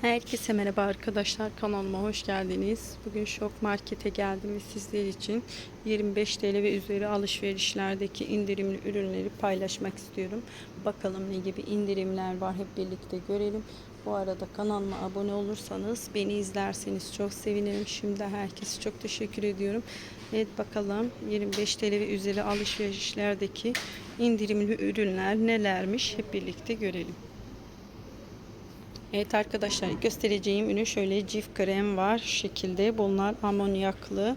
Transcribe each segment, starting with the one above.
Herkese merhaba arkadaşlar kanalıma hoş geldiniz. Bugün Şok Market'e geldim ve sizler için 25 TL ve üzeri alışverişlerdeki indirimli ürünleri paylaşmak istiyorum. Bakalım ne gibi indirimler var hep birlikte görelim. Bu arada kanalıma abone olursanız beni izlerseniz çok sevinirim. Şimdi herkese çok teşekkür ediyorum. Evet bakalım 25 TL ve üzeri alışverişlerdeki indirimli ürünler nelermiş hep birlikte görelim. Evet arkadaşlar göstereceğim ürün şöyle cif krem var. Şu şekilde bunlar amonyaklı.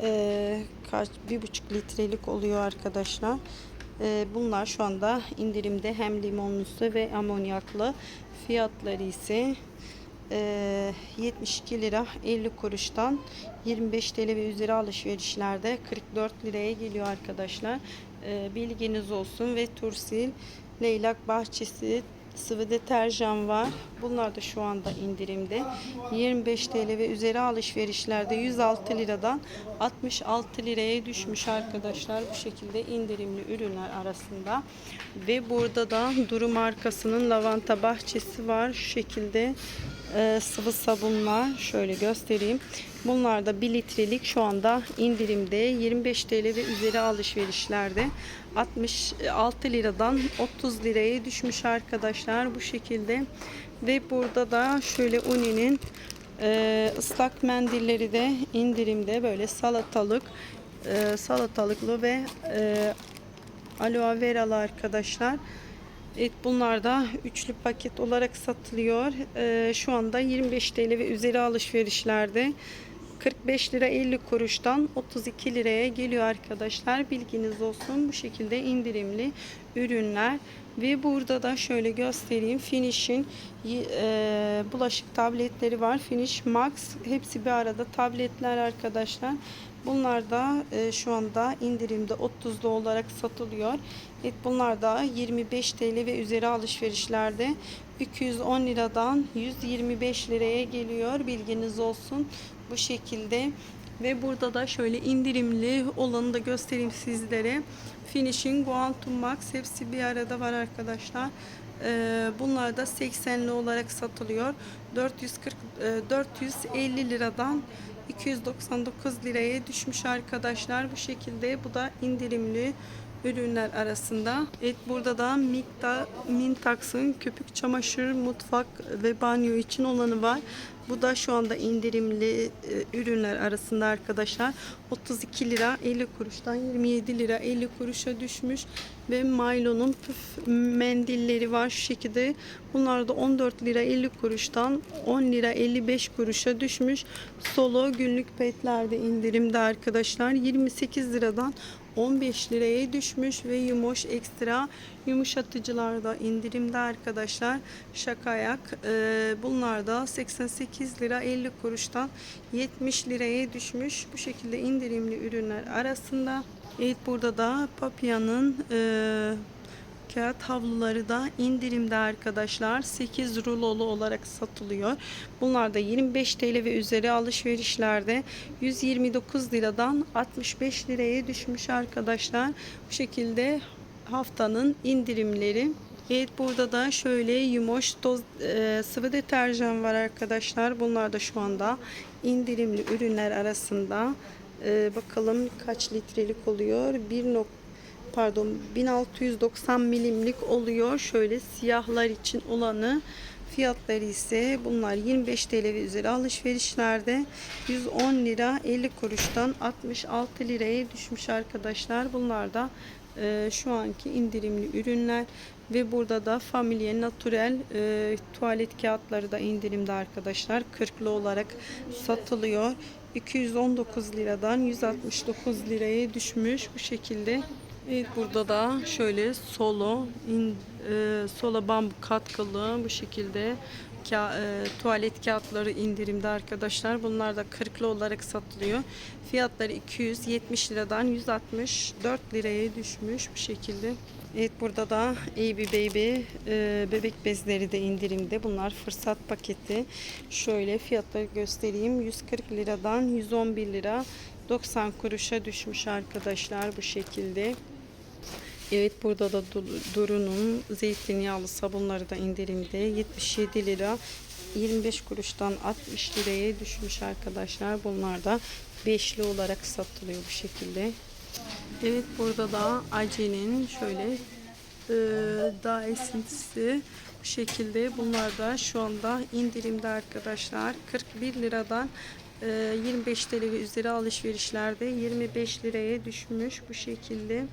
Ee, kaç bir buçuk litrelik oluyor arkadaşlar. Ee, bunlar şu anda indirimde hem limonlusu ve amonyaklı. Fiyatları ise e, 72 lira 50 kuruştan 25 TL ve üzeri alışverişlerde 44 liraya geliyor arkadaşlar. Ee, bilginiz olsun ve Tursil Leylak Bahçesi sıvı deterjan var. Bunlar da şu anda indirimde. 25 TL ve üzeri alışverişlerde 106 liradan 66 liraya düşmüş arkadaşlar. Bu şekilde indirimli ürünler arasında. Ve burada da Duru markasının lavanta bahçesi var. Şu şekilde e, sıvı sabunlar. Şöyle göstereyim. Bunlar da 1 litrelik şu anda indirimde 25 TL ve üzeri alışverişlerde 66 liradan 30 liraya düşmüş arkadaşlar bu şekilde ve burada da şöyle Uni'nin e, ıslak mendilleri de indirimde böyle salatalık e, salatalıklı ve e, aloe veralı arkadaşlar Evet bunlar da üçlü paket olarak satılıyor. Ee, şu anda 25 TL ve üzeri alışverişlerde 45 lira 50 kuruştan 32 liraya geliyor arkadaşlar. Bilginiz olsun bu şekilde indirimli ürünler. Ve burada da şöyle göstereyim. Finish'in e, bulaşık tabletleri var. Finish Max. Hepsi bir arada tabletler arkadaşlar. Bunlar da e, şu anda indirimde 30'da olarak satılıyor. Evet bunlar da 25 TL ve üzeri alışverişlerde 210 liradan 125 liraya geliyor. Bilginiz olsun bu şekilde. Ve burada da şöyle indirimli olanı da göstereyim sizlere. Finishing Quantum Max hepsi bir arada var arkadaşlar. Ee, Bunlar da 80'li olarak satılıyor. 440 e, 450 liradan 299 liraya düşmüş arkadaşlar. Bu şekilde bu da indirimli ürünler arasında. Evet burada da Mikta Mintax'ın köpük çamaşır, mutfak ve banyo için olanı var. Bu da şu anda indirimli e, ürünler arasında arkadaşlar. 32 lira 50 kuruştan 27 lira 50 kuruşa düşmüş ve Milo'nun püf mendilleri var şu şekilde. Bunlar da 14 lira 50 kuruştan 10 lira 55 kuruşa düşmüş. Solo günlük petlerde indirimde arkadaşlar. 28 liradan 15 liraya düşmüş ve Yumoş Ekstra yumuşatıcılar da indirimde arkadaşlar. Şakayak e, bunlar da 88 lira 50 kuruştan 70 liraya düşmüş. Bu şekilde indirimli ürünler arasında. Evet burada da Papia'nın e, kağıt havluları da indirimde arkadaşlar. 8 rulolu olarak satılıyor. Bunlar da 25 TL ve üzeri alışverişlerde 129 liradan 65 liraya düşmüş arkadaşlar. Bu şekilde haftanın indirimleri. Evet burada da şöyle yumoş toz e, sıvı deterjan var arkadaşlar. Bunlar da şu anda indirimli ürünler arasında. E, bakalım kaç litrelik oluyor? 1 pardon 1690 milimlik oluyor. Şöyle siyahlar için olanı fiyatları ise bunlar 25 TL üzeri alışverişlerde 110 lira 50 kuruştan 66 liraya düşmüş arkadaşlar. Bunlar da e, şu anki indirimli ürünler ve burada da Familie Naturel e, tuvalet kağıtları da indirimde arkadaşlar. 40'lı olarak satılıyor. 219 liradan 169 liraya düşmüş bu şekilde. Evet burada da şöyle solo in, e, solo bambu katkılı bu şekilde ka, e, tuvalet kağıtları indirimde arkadaşlar. Bunlar da 40'lı olarak satılıyor. Fiyatları 270 liradan 164 liraya düşmüş bu şekilde. Evet burada da AB Baby e, bebek bezleri de indirimde. Bunlar fırsat paketi. Şöyle fiyatları göstereyim. 140 liradan 111 lira 90 kuruşa düşmüş arkadaşlar bu şekilde. Evet burada da Du- Duru'nun zeytinyağlı sabunları da indirimde 77 lira 25 kuruştan 60 liraya düşmüş arkadaşlar. Bunlar da beşli olarak satılıyor bu şekilde. Evet burada da Ace'nin şöyle e, daha esintisi bu şekilde. Bunlar da şu anda indirimde arkadaşlar. 41 liradan e, 25 TL ve üzeri alışverişlerde 25 liraya düşmüş bu şekilde.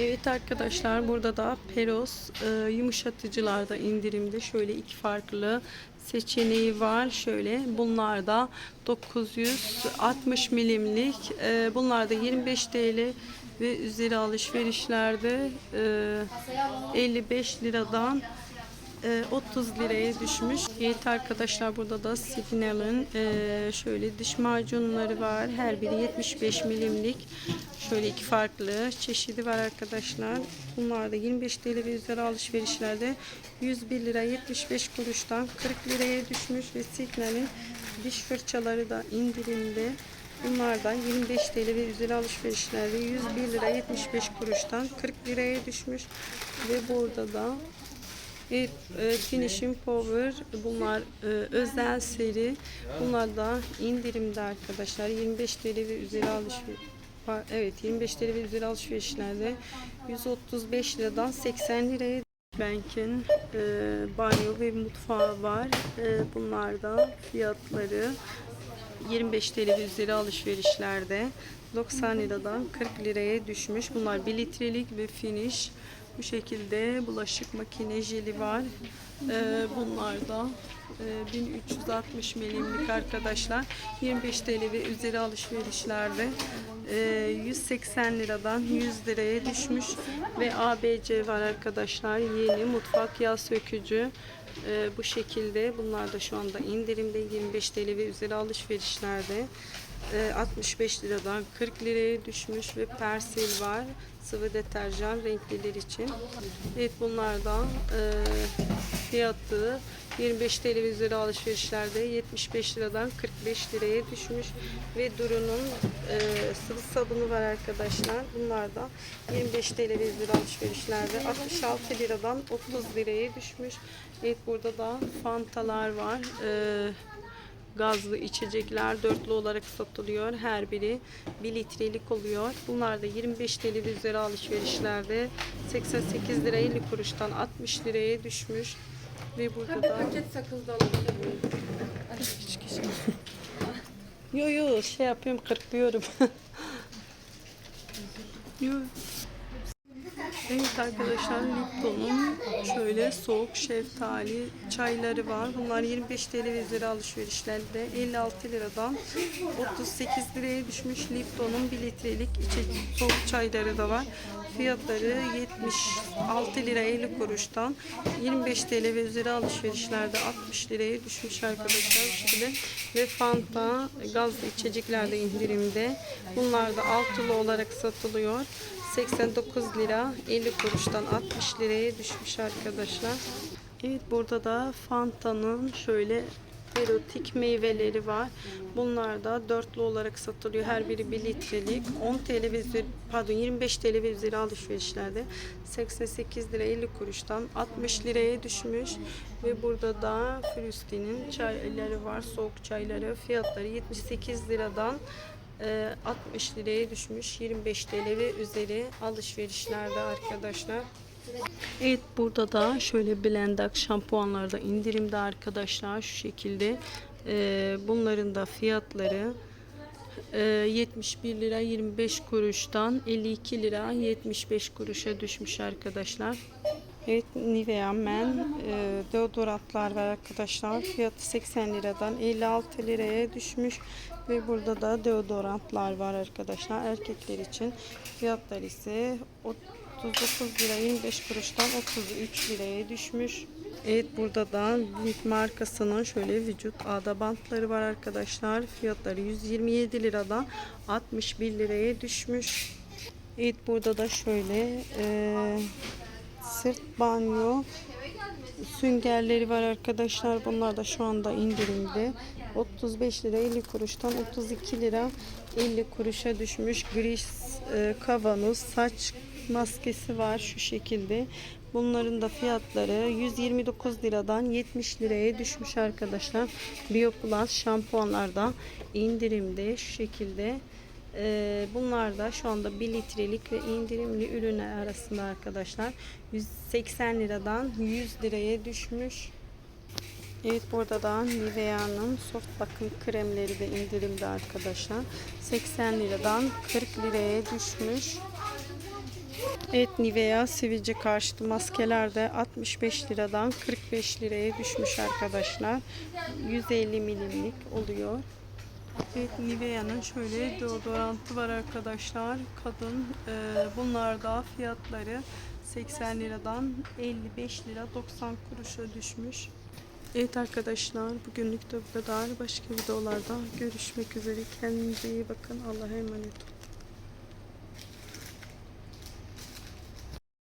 Evet arkadaşlar burada da Peros e, yumuşatıcılarda indirimde şöyle iki farklı seçeneği var. Şöyle bunlar da 960 milimlik e, bunlar da 25 TL ve üzeri alışverişlerde e, 55 liradan 30 liraya düşmüş. Evet arkadaşlar burada da Signal'ın e, şöyle diş macunları var. Her biri 75 milimlik. Şöyle iki farklı çeşidi var arkadaşlar. Bunlar da 25 TL ve üzeri alışverişlerde 101 lira 75 kuruştan 40 liraya düşmüş ve Signal'in diş fırçaları da indirimde. Bunlardan 25 TL ve üzeri alışverişlerde 101 lira 75 kuruştan 40 liraya düşmüş ve burada da Evet, e, Finishing Power bunlar e, özel seri. Bunlar da indirimde arkadaşlar. 25 TL ve üzeri alışveriş Evet 25 TL ve üzeri alışverişlerde 135 liradan 80 liraya Bank'in e, banyo ve mutfağı var. E, bunlar da fiyatları 25 TL ve üzeri alışverişlerde 90 liradan 40 liraya düşmüş. Bunlar 1 litrelik ve finish. Bu şekilde bulaşık makine jeli var. Ee, bunlar da e, 1360 milimlik arkadaşlar. 25 TL ve üzeri alışverişlerde e, 180 liradan 100 liraya düşmüş. Ve ABC var arkadaşlar. Yeni mutfak yağ sökücü. Ee, bu şekilde bunlar da şu anda indirimde 25 TL ve üzeri alışverişlerde e, 65 liradan 40 liraya düşmüş ve persil var sıvı deterjan renkliler için. Evet bunlar da e, fiyatı 25 TL üzeri alışverişlerde 75 liradan 45 liraya düşmüş. Ve Duru'nun e, sıvı sabunu var arkadaşlar. Bunlar da 25 TL üzeri alışverişlerde 66 liradan 30 liraya düşmüş. Evet burada da fantalar var. E, gazlı içecekler dörtlü olarak satılıyor. Her biri 1 litrelik oluyor. Bunlar da 25 TL üzeri alışverişlerde 88 lira 50 kuruştan 60 liraya düşmüş. Ve burada da Paket sakız da alabilir yo yo şey yapıyorum kırpıyorum. yo. Evet arkadaşlar Lipton'un şöyle soğuk şeftali çayları var. Bunlar 25 TL üzeri alışverişlerde 56 liradan 38 liraya düşmüş. Lipton'un 1 litrelik içecek soğuk çayları da var. Fiyatları 76 lira 50 kuruştan 25 TL ve üzeri alışverişlerde 60 liraya düşmüş arkadaşlar. Şekilde ve Fanta gazlı içeceklerde indirimde. Bunlar da altılı olarak satılıyor. 89 lira 50 kuruştan 60 liraya düşmüş arkadaşlar. Evet burada da Fanta'nın şöyle erotik meyveleri var. Bunlar da dörtlü olarak satılıyor. Her biri 1 litrelik. 10 TL ve pardon 25 TL ve üzeri alışverişlerde 88 lira 50 kuruştan 60 liraya düşmüş. Ve burada da Frusti'nin çayları var. Soğuk çayları. Fiyatları 78 liradan e, 60 liraya düşmüş 25 TL ve üzeri alışverişlerde arkadaşlar. Evet burada da şöyle Blendak şampuanlarda indirimde arkadaşlar şu şekilde. E, bunların da fiyatları e, 71 lira 25 kuruştan 52 lira 75 kuruşa düşmüş arkadaşlar. Evet Nivea Men e, deodorantlar var arkadaşlar. Fiyatı 80 liradan 56 liraya düşmüş. Ve burada da deodorantlar var arkadaşlar. Erkekler için fiyatlar ise 39 lira 25 kuruştan 33 liraya düşmüş. Evet burada da Link markasının şöyle vücut ağda bantları var arkadaşlar. Fiyatları 127 liradan 61 liraya düşmüş. Evet burada da şöyle e, sırt banyo süngerleri var arkadaşlar. Bunlar da şu anda indirimde. 35 lira 50 kuruştan 32 lira 50 kuruşa düşmüş. Gris e, kavanoz saç maskesi var şu şekilde. Bunların da fiyatları 129 liradan 70 liraya düşmüş arkadaşlar. Bioplus şampuanlarda indirimde şu şekilde. Ee, bunlar da şu anda 1 litrelik ve indirimli ürünler arasında arkadaşlar. 180 liradan 100 liraya düşmüş. Evet burada da Nivea'nın soft bakım kremleri de indirimde arkadaşlar. 80 liradan 40 liraya düşmüş. Evet Nivea sivilce karşıtı maskeler de 65 liradan 45 liraya düşmüş arkadaşlar. 150 milimlik oluyor. Evet Nivea'nın şöyle deodorantı var arkadaşlar. Kadın e, bunlar da fiyatları 80 liradan 55 lira 90 kuruşa düşmüş. Evet arkadaşlar bugünlük de bu kadar. Başka videolarda görüşmek üzere. Kendinize iyi bakın. Allah'a emanet olun.